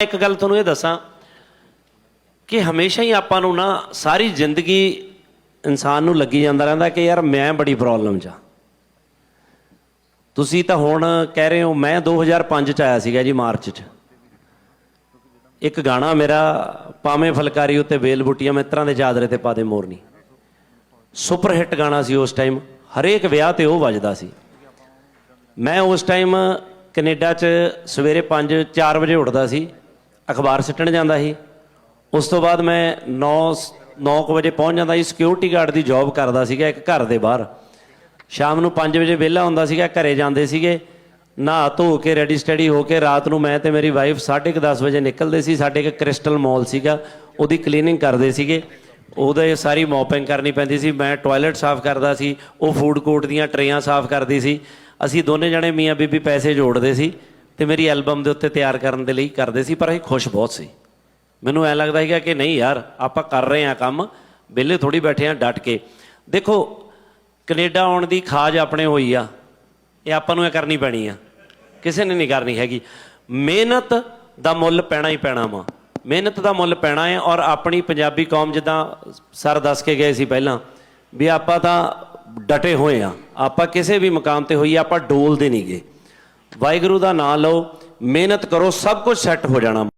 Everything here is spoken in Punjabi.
ਇੱਕ ਗੱਲ ਤੁਹਾਨੂੰ ਇਹ ਦੱਸਾਂ ਕਿ ਹਮੇਸ਼ਾ ਹੀ ਆਪਾਂ ਨੂੰ ਨਾ ਸਾਰੀ ਜ਼ਿੰਦਗੀ ਇਨਸਾਨ ਨੂੰ ਲੱਗੀ ਜਾਂਦਾ ਰਹਿੰਦਾ ਕਿ ਯਾਰ ਮੈਂ ਬੜੀ ਪ੍ਰੋਬਲਮ 'ਚ ਆ। ਤੁਸੀਂ ਤਾਂ ਹੁਣ ਕਹਿ ਰਹੇ ਹੋ, ਮੈਂ 2005 ਚ ਆਇਆ ਸੀਗਾ ਜੀ ਮਾਰਚ 'ਚ। ਇੱਕ ਗਾਣਾ ਮੇਰਾ ਪਾਵੇਂ ਫਲਕਾਰੀ ਉੱਤੇ ਵੇਲ ਬੁੱਟੀਆਂ ਮਿੱਤਰਾਂ ਦੇ ਚਾਦਰੇ ਤੇ ਪਾ ਦੇ ਮੋਰਨੀ। ਸੁਪਰ ਹਿੱਟ ਗਾਣਾ ਸੀ ਉਸ ਟਾਈਮ ਹਰੇਕ ਵਿਆਹ ਤੇ ਉਹ ਵੱਜਦਾ ਸੀ। ਮੈਂ ਉਸ ਟਾਈਮ ਕੈਨੇਡਾ 'ਚ ਸਵੇਰੇ 5 4 ਵਜੇ ਉੱਠਦਾ ਸੀ। ਅਖਬਾਰ ਸਿੱਟਣ ਜਾਂਦਾ ਸੀ। ਉਸ ਤੋਂ ਬਾਅਦ ਮੈਂ 9 9 ਵਜੇ ਪਹੁੰਚ ਜਾਂਦਾ ਸੀ। ਸਿਕਿਉਰਿਟੀ ਗਾਰਡ ਦੀ ਜੌਬ ਕਰਦਾ ਸੀਗਾ ਇੱਕ ਘਰ ਦੇ ਬਾਹਰ। ਸ਼ਾਮ ਨੂੰ 5 ਵਜੇ ਵਿਹਲਾ ਹੁੰਦਾ ਸੀਗਾ, ਘਰੇ ਜਾਂਦੇ ਸੀਗੇ। ਨਹਾ ਧੋ ਕੇ ਰੈਡੀ ਸਟੱਡੀ ਹੋ ਕੇ ਰਾਤ ਨੂੰ ਮੈਂ ਤੇ ਮੇਰੀ ਵਾਈਫ 10:30 ਵਜੇ ਨਿਕਲਦੇ ਸੀ। ਸਾਡੇ ਇੱਕ ਕ੍ਰਿਸਟਲ ਮਾਲ ਸੀਗਾ। ਉਹਦੀ ਕਲੀਨਿੰਗ ਕਰਦੇ ਸੀਗੇ। ਉਹਦੇ ਸਾਰੀ ਮੌਪਿੰਗ ਕਰਨੀ ਪੈਂਦੀ ਸੀ। ਮੈਂ ਟਾਇਲਟ ਸਾਫ਼ ਕਰਦਾ ਸੀ। ਉਹ ਫੂਡ ਕੋਰਟ ਦੀਆਂ ਟਰੇਆਂ ਸਾਫ਼ ਕਰਦੀ ਸੀ। ਅਸੀਂ ਦੋਨੇ ਜਣੇ ਮੀਆਂ ਬੀਬੀ ਪੈਸੇ ਜੋੜਦੇ ਸੀ। ਤੇ ਮੇਰੀ ਐਲਬਮ ਦੇ ਉੱਤੇ ਤਿਆਰ ਕਰਨ ਦੇ ਲਈ ਕਰਦੇ ਸੀ, ਪਰ ਅਸੀਂ ਖੁਸ਼ ਬਹੁਤ ਸੀ। ਮੈਨੂੰ ਐ ਲੱਗਦਾ ਸੀਗਾ ਕਿ ਨਹੀਂ ਯਾਰ, ਆਪਾਂ ਕਰ ਰਹੇ ਹਾਂ ਕੰਮ, ਵਿਹਲੇ ਥੋੜੀ ਬੈਠੇ ਆ ਡਟ ਕੇ। ਦੇਖੋ, ਕੈਨੇਡਾ ਆਉਣ ਦੀ ਖਾਜ ਆਪਣੇ ਹੋਈ ਆ, ਇਹ ਆਪਾਂ ਨੂੰ ਇਹ ਕਰਨੀ ਪੈਣੀ ਆ। ਕਿਸੇ ਨੇ ਨਹੀਂ ਕਰਨੀ ਹੈਗੀ। ਮਿਹਨਤ ਦਾ ਮੁੱਲ ਪੈਣਾ ਹੀ ਪੈਣਾ ਵਾ। ਮਿਹਨਤ ਦਾ ਮੁੱਲ ਪੈਣਾ ਹੈ ਔਰ ਆਪਣੀ ਪੰਜਾਬੀ ਕੌਮ ਜਿੱਦਾਂ ਸਰ ਦੱਸ ਕੇ ਗਏ ਸੀ ਪਹਿਲਾਂ, ਵੀ ਆਪਾਂ ਤਾਂ ਡਟੇ ਹੋਏ ਆ। ਆਪਾਂ ਕਿਸੇ ਵੀ ਮੁਕਾਮ ਤੇ ਹੋਈ ਆਪਾਂ ਡੋਲਦੇ ਨਹੀਂਗੇ ਵਾਹਿਗੁਰੂ ਦਾ ਨਾਮ ਲਓ ਮਿਹਨਤ ਕਰੋ ਸਭ ਕੁਝ ਸੈੱਟ ਹੋ ਜਾਣਾ।